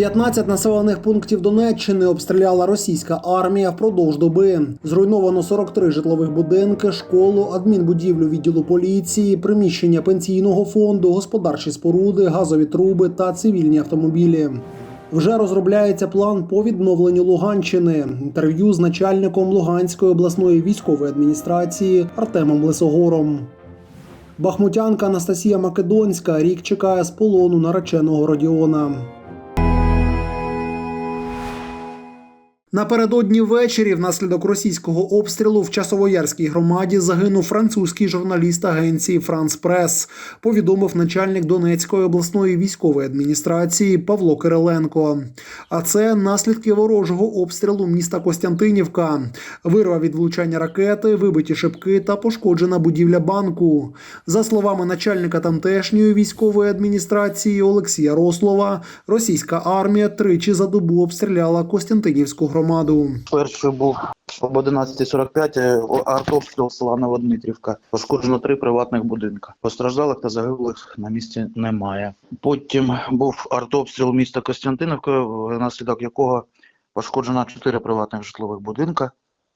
15 населених пунктів Донеччини обстріляла російська армія впродовж доби. Зруйновано 43 житлових будинки, школу, адмінбудівлю відділу поліції, приміщення пенсійного фонду, господарчі споруди, газові труби та цивільні автомобілі. Вже розробляється план по відновленню Луганщини. Інтерв'ю з начальником Луганської обласної військової адміністрації Артемом Лисогором. Бахмутянка Анастасія Македонська рік чекає з полону нареченого Родіона. Напередодні ввечері внаслідок російського обстрілу в Часовоярській громаді загинув французький журналіст агенції Франс Прес, повідомив начальник Донецької обласної військової адміністрації Павло Кириленко. А це наслідки ворожого обстрілу міста Костянтинівка, вирва від влучання ракети, вибиті шибки та пошкоджена будівля банку. За словами начальника тамтешньої військової адміністрації Олексія Рослова, російська армія тричі за добу обстріляла Костянтинівську громаду. Перший був об 11.45 е, артобстріл села Новодмитрівка. Пошкоджено три приватних будинка. Постраждалих та загиблих на місці немає. Потім був артобстріл міста Костянтиновка, внаслідок якого пошкоджено чотири приватних житлових будинка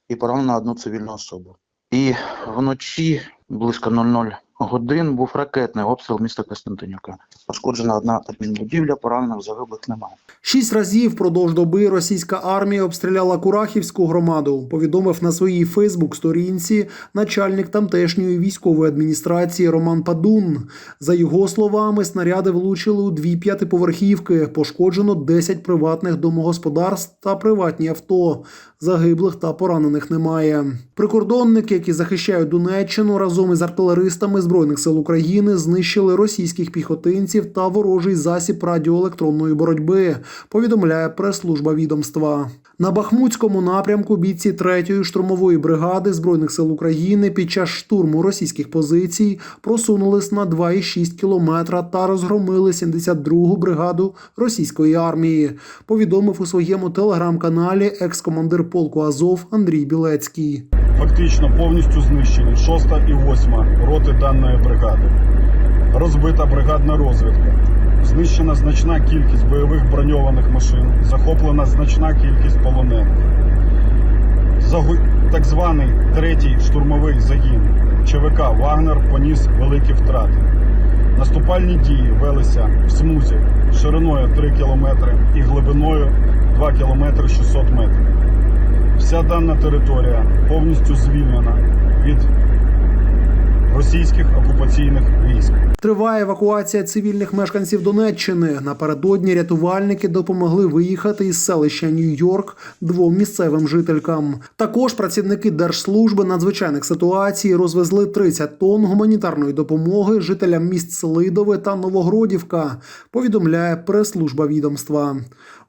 і поранено одну цивільну особу. І вночі близько 00 годин був ракетний обстріл міста Костянтинівка. Пошкоджена одна адмінбудівля, поранених загиблих немає. Шість разів впродовж доби російська армія обстріляла Курахівську громаду. Повідомив на своїй Фейсбук-сторінці начальник тамтешньої військової адміністрації Роман Падун. За його словами, снаряди влучили у дві п'ятиповерхівки. Пошкоджено 10 приватних домогосподарств та приватні авто. Загиблих та поранених немає. Прикордонники, які захищають Донеччину, разом із артилеристами збройних сил України знищили російських піхотинців та ворожий засіб радіоелектронної боротьби. Повідомляє прес-служба відомства. На Бахмутському напрямку бійці 3-ї штурмової бригади збройних сил України під час штурму російських позицій просунулись на 2,6 кілометра та розгромили 72-гу бригаду російської армії. Повідомив у своєму телеграм-каналі екс-командир полку Азов Андрій Білецький. фактично повністю знищені 6 і 8 роти даної бригади. Розбита бригадна розвідка. Знищена значна кількість бойових броньованих машин, захоплена значна кількість полонених. Загу... Так званий третій штурмовий загін ЧВК Вагнер поніс великі втрати. Наступальні дії велися в смузі шириною 3 км і глибиною 2 км 600 метрів. Вся дана територія повністю звільнена від російських окупаційних військ. Триває евакуація цивільних мешканців Донеччини. Напередодні рятувальники допомогли виїхати із селища Нью-Йорк двом місцевим жителькам. Також працівники Держслужби надзвичайних ситуацій розвезли 30 тонн гуманітарної допомоги жителям міст Селидове та Новогродівка. Повідомляє прес-служба відомства.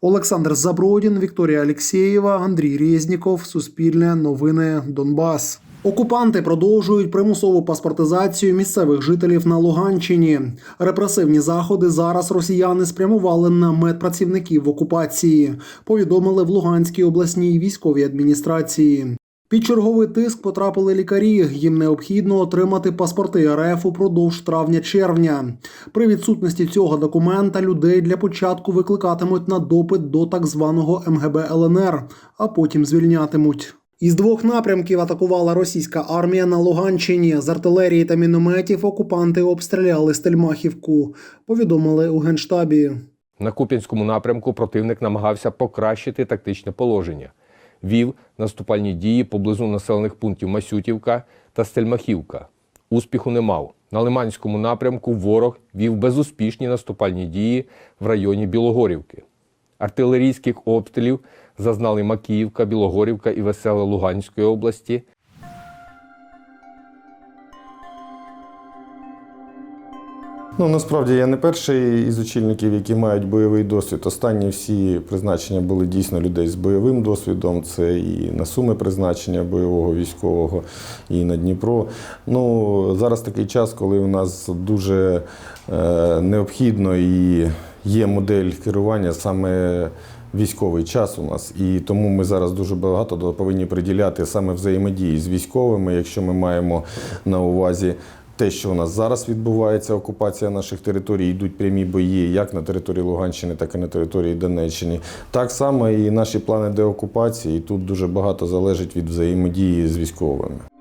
Олександр Забродін, Вікторія Алєксєєва, Андрій Резніков. Суспільне новини Донбас. Окупанти продовжують примусову паспортизацію місцевих жителів на Луганщині. Репресивні заходи зараз росіяни спрямували на медпрацівників в окупації. Повідомили в Луганській обласній військовій адміністрації. Під черговий тиск потрапили лікарі. Їм необхідно отримати паспорти РФ упродовж травня-червня. При відсутності цього документа людей для початку викликатимуть на допит до так званого МГБ ЛНР, а потім звільнятимуть. Із двох напрямків атакувала російська армія на Луганщині. З артилерії та мінометів окупанти обстріляли Стельмахівку. Повідомили у генштабі. На Куп'янському напрямку противник намагався покращити тактичне положення. Вів наступальні дії поблизу населених пунктів Масютівка та Стельмахівка. Успіху не мав. На Лиманському напрямку ворог вів безуспішні наступальні дії в районі Білогорівки. Артилерійських обстрілів зазнали Макіївка, Білогорівка і Веселе Луганської області. Ну насправді я не перший із очільників, які мають бойовий досвід. Останні всі призначення були дійсно людей з бойовим досвідом. Це і на суми призначення бойового військового, і на Дніпро. Ну зараз такий час, коли у нас дуже е, необхідно і є модель керування саме. Військовий час у нас, і тому ми зараз дуже багато повинні приділяти саме взаємодії з військовими, якщо ми маємо на увазі те, що у нас зараз відбувається, окупація наших територій, йдуть прямі бої як на території Луганщини, так і на території Донеччини. Так само і наші плани деокупації. І тут дуже багато залежить від взаємодії з військовими.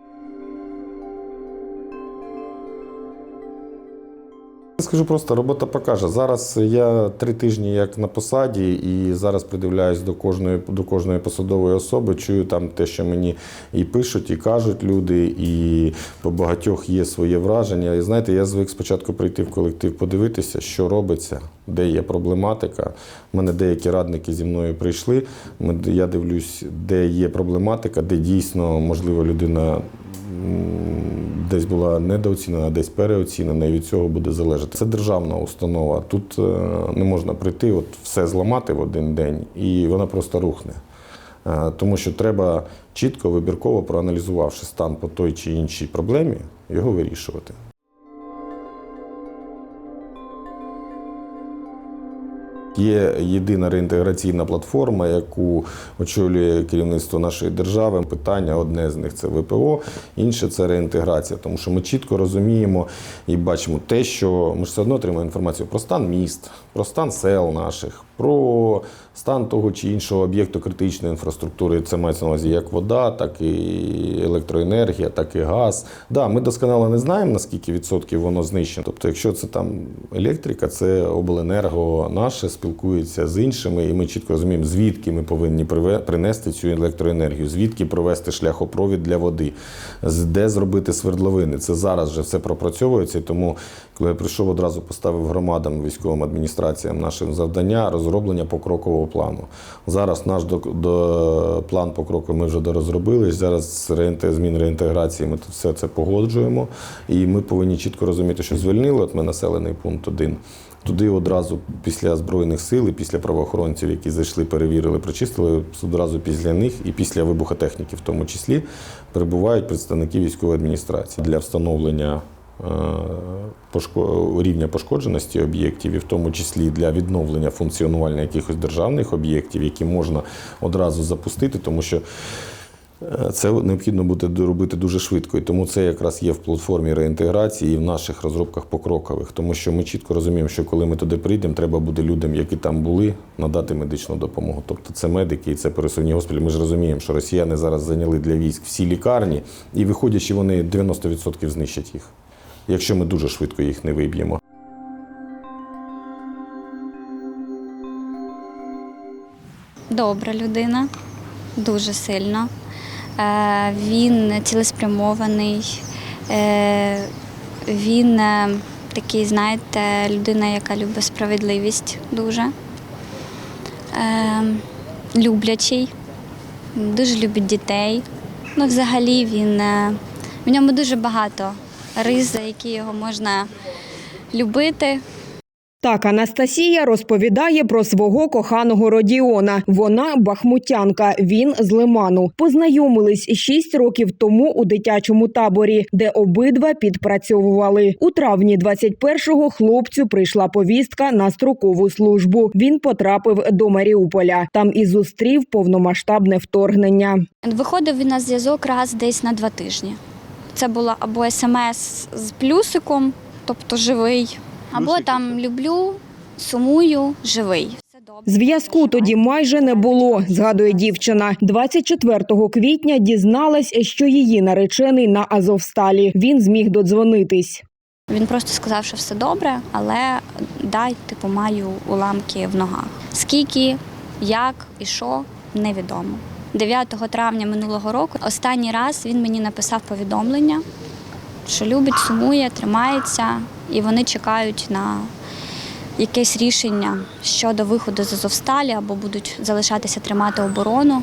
Скажу просто, робота покаже. Зараз я три тижні як на посаді, і зараз придивляюсь до кожної до кожної посадової особи. Чую там те, що мені і пишуть, і кажуть люди, і по багатьох є своє враження. І знаєте, я звик спочатку прийти в колектив, подивитися, що робиться, де є проблематика. У мене деякі радники зі мною прийшли. Я дивлюсь, де є проблематика, де дійсно можливо людина десь була недооцінена, десь переоцінена, і від цього буде залежати. Це державна установа. Тут е, не можна прийти, от все зламати в один день, і вона просто рухне. Е, Тому що треба чітко, вибірково проаналізувавши стан по той чи іншій проблемі, його вирішувати. Є єдина реінтеграційна платформа, яку очолює керівництво нашої держави. Питання одне з них це ВПО, інше це реінтеграція. Тому що ми чітко розуміємо і бачимо те, що ми ж все одно отримуємо інформацію про стан міст, про стан сел наших, про стан того чи іншого об'єкту критичної інфраструктури. Це мається на увазі як вода, так і електроенергія, так і газ. Да, ми досконало не знаємо, наскільки відсотків воно знищено. Тобто, якщо це там електрика, це обленерго наше спілкується з іншими, і ми чітко розуміємо, звідки ми повинні принести цю електроенергію, звідки провести шляхопровід для води, де зробити свердловини. Це зараз вже все пропрацьовується. Тому, коли я прийшов, одразу поставив громадам, військовим адміністраціям нашим завдання розроблення покрокового плану. Зараз наш до, до план покроку ми вже дорозробили. Зараз змін реінтеграції ми все це погоджуємо. І ми повинні чітко розуміти, що звільнили от ми населений пункт один. Туди одразу після збройних сил і після правоохоронців, які зайшли, перевірили, прочистили, одразу після них і після вибухотехніки, в тому числі, прибувають представники військової адміністрації для встановлення рівня пошкодженості об'єктів, і в тому числі для відновлення функціонування якихось державних об'єктів, які можна одразу запустити, тому що. Е, Це необхідно буде робити дуже швидко, і тому це якраз є в платформі реінтеграції і в наших розробках покрокових. Тому що ми чітко розуміємо, що коли ми туди прийдемо, треба буде людям, які там були, надати медичну допомогу. Тобто це медики і це пересувні госпіталі. Ми ж розуміємо, що росіяни зараз зайняли для військ всі лікарні, і виходячи, вони 90% знищать їх, якщо ми дуже швидко їх не виб'ємо. Добра людина, дуже сильно. Е, Він цілеспрямований, е, він е, такий, знаєте, людина, яка любить справедливість дуже. Люблячий, дуже любить дітей. Ну, взагалі він в ньому дуже багато рис, за які його можна любити. Так, Анастасія розповідає про свого коханого Родіона. Вона бахмутянка, він з Лиману. Познайомились шість років тому у дитячому таборі, де обидва підпрацьовували. У травні 21-го хлопцю прийшла повістка на строкову службу. Він потрапив до Маріуполя. Там і зустрів повномасштабне вторгнення. Виходив він на зв'язок раз десь на два тижні. Це було або смс з плюсиком, тобто живий, або там люблю, сумую, живий. Все добре. Зв'язку тоді майже не було, згадує дівчина. 24 квітня дізналась, що її наречений на Азовсталі. Він зміг додзвонитись. Він просто сказав, що все добре, але дай, типу, маю уламки в ногах. Скільки, як і що, невідомо. 9 травня минулого року останній раз він мені написав повідомлення, що любить, сумує, тримається, і вони чекають на якесь рішення щодо виходу з Азовсталі або будуть залишатися тримати оборону.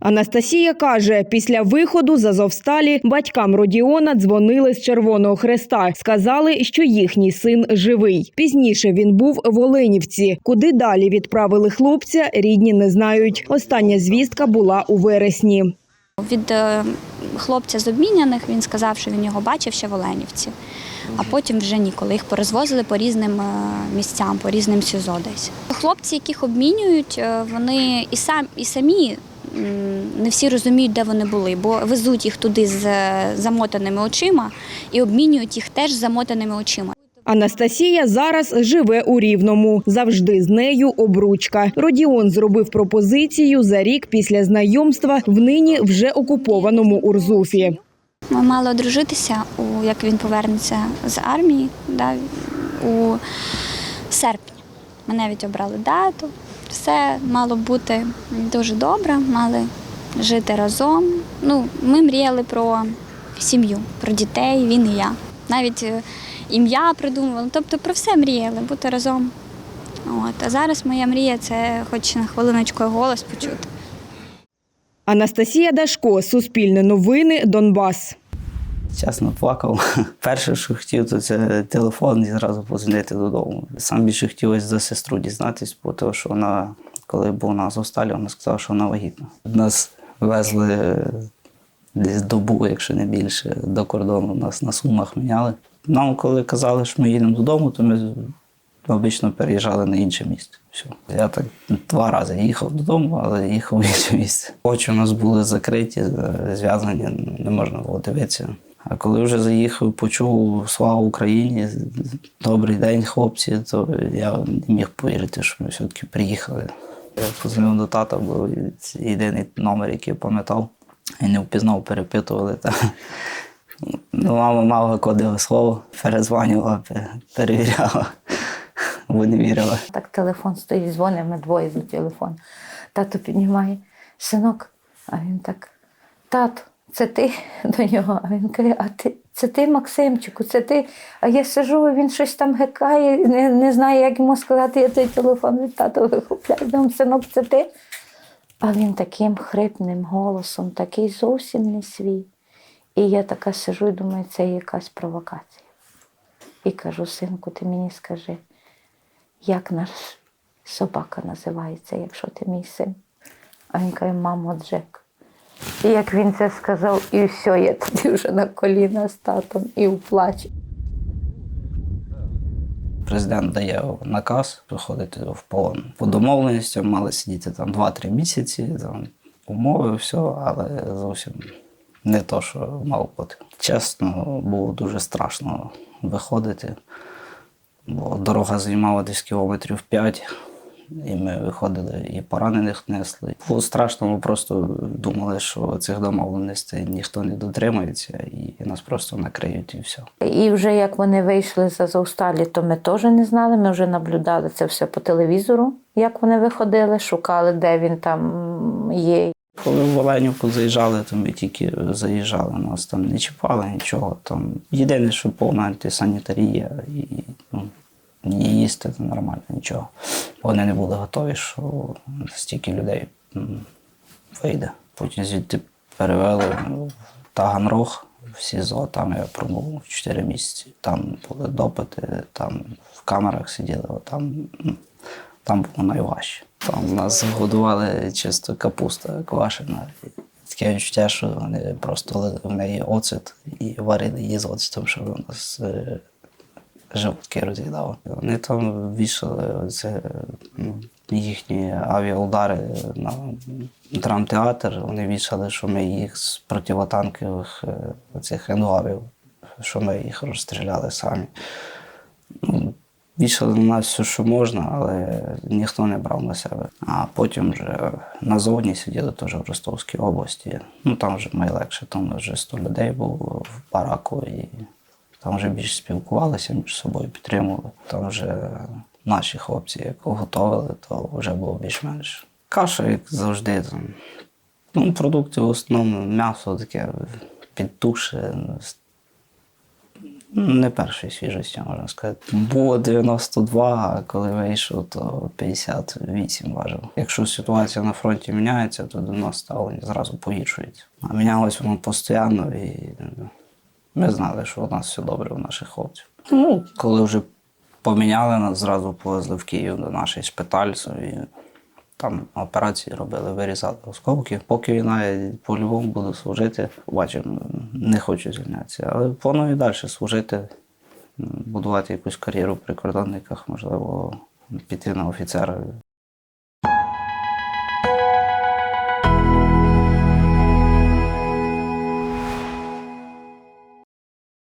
Анастасія каже, після виходу з Азовсталі батькам Родіона дзвонили з Червоного Хреста. Сказали, що їхній син живий. Пізніше він був в Оленівці. Куди далі відправили хлопця, рідні не знають. Остання звістка була у вересні. Від е, хлопця з обміняних він сказав, що він його бачив ще в Оленівці, а потім вже ніколи. Їх порозвозили по різним е, місцям, по різним СІЗО десь. Хлопці, яких обмінюють, е, вони і сам і самі не всі розуміють, де вони були, бо везуть їх туди з замотаними очима і обмінюють їх теж з замотаними очима. Анастасія зараз живе у Рівному. Завжди з нею обручка. Родіон зробив пропозицію за рік після знайомства в нині вже окупованому Урзуфі. Ми мали одружитися, у, як він повернеться з армії да, у серпні. Ми навіть обрали дату. Все мало бути дуже добре, мали жити разом. Ну, ми мріяли про сім'ю, про дітей, він і я. Навіть е, ім'я придумували, тобто про все мріяли, бути разом. От. А зараз моя мрія це хоч на хвилиночку голос почути. Анастасія Дашко, Суспільне новини, Донбас. Чесно плакав. Перше, що хотів, то це телефон і зразу позвонити додому. Сам більше хотілося за сестру дізнатись, бо того, що вона, коли був на Азовсталі, вона сказала, що вона вагітна. Нас везли десь добу, якщо не більше, до кордону. Нас на сумах міняли. Нам, коли казали, що ми їдемо додому, то ми обично переїжджали на інше місце. Все. Я так два рази їхав додому, але їхав в інше місце. Очі у нас були закриті, зв'язані, не можна було дивитися. А коли вже заїхав, почув слава Україні, добрий день, хлопці, то я не міг повірити, що ми все-таки приїхали. Я позвонив до тата, бо єдиний номер, який я пам'ятав, і не впізнав, перепитували. Та. Ну, мама мала кодове слово, перезванювала, перевіряла, бо не вірила. Так телефон стоїть, дзвонить, ми двоє за телефон. Тато піднімає, синок, а він так, тато, це ти до нього. А він каже, а ти це ти, Максимчику, це ти. А я сижу, він щось там гекає, не, не знаю, як йому сказати, я той телефон від тата вихопляю. Думаю, синок, це ти. А він таким хрипним голосом, такий зовсім не свій. І я така сижу і думаю, це якась провокація. І кажу, синку, ти мені скажи, як наш собака називається, якщо ти мій син. А він каже, мамо, Джек. І як він це сказав, і все, я тоді вже на коліна з татом і в плачі. Президент дає наказ виходити в полон. По домовленостям мали сидіти там 2-3 місяці, там умови, все, але зовсім не то, що мало бути. Чесно, було дуже страшно виходити, бо дорога займала десь кілометрів 5. І ми виходили і поранених несли. Було страшно, ми просто думали, що цих домовленостей ніхто не дотримається, і нас просто накриють і все. І вже як вони вийшли з Азовсталі, то ми теж не знали. Ми вже наблюдали це все по телевізору, як вони виходили, шукали, де він там є. Коли в Оленівку заїжджали, то ми тільки заїжджали, нас там не чіпали нічого. Там єдине, що повна антисанітарія і ну, не їсти це нормально, нічого. Вони не були готові, що стільки людей вийде. Потім звідти перевели в Таганрог в СІЗО, там я пробув 4 місяці. Там були допити, там в камерах сиділи, там, там було найважче. Там нас годували чисто капуста квашена. Таке відчуття, що вони просто в неї оцет і варили її з оцетом, щоб у нас е, жовтки роз'їдало. Вони там вішали оце, ну, їхні авіаудари на драмтеатр. Вони вішали, що ми їх з противотанкових е, цих енуарів, що ми їх розстріляли самі. Ну, Вішали на нас все, що можна, але ніхто не брав на себе. А потім вже назовні сиділи теж в Ростовській області. Ну там вже найлегше, там вже 100 людей було в бараку, і там вже більше спілкувалися між собою, підтримували. Там вже наші хлопці, як готували, то вже було більш-менш. Каша, як завжди, там. Ну, продукти в основному м'ясо таке підтуше, не першої свіжості, можна сказати. Було 92, а коли вийшов, то 58 важив. Якщо ситуація на фронті міняється, то до нас ставлення зразу погіршується. А мінялось воно постійно, і ми знали, що у нас все добре у наших хлопців. Ну, коли вже поміняли нас, зразу повезли в Київ до нашої шпиталь. І там операції робили, вирізали осколки. Поки війна по-любому буду служити. Бачимо, не хочу звільнятися. Але планую далі служити, будувати якусь кар'єру в прикордонниках, можливо, піти на офіцера.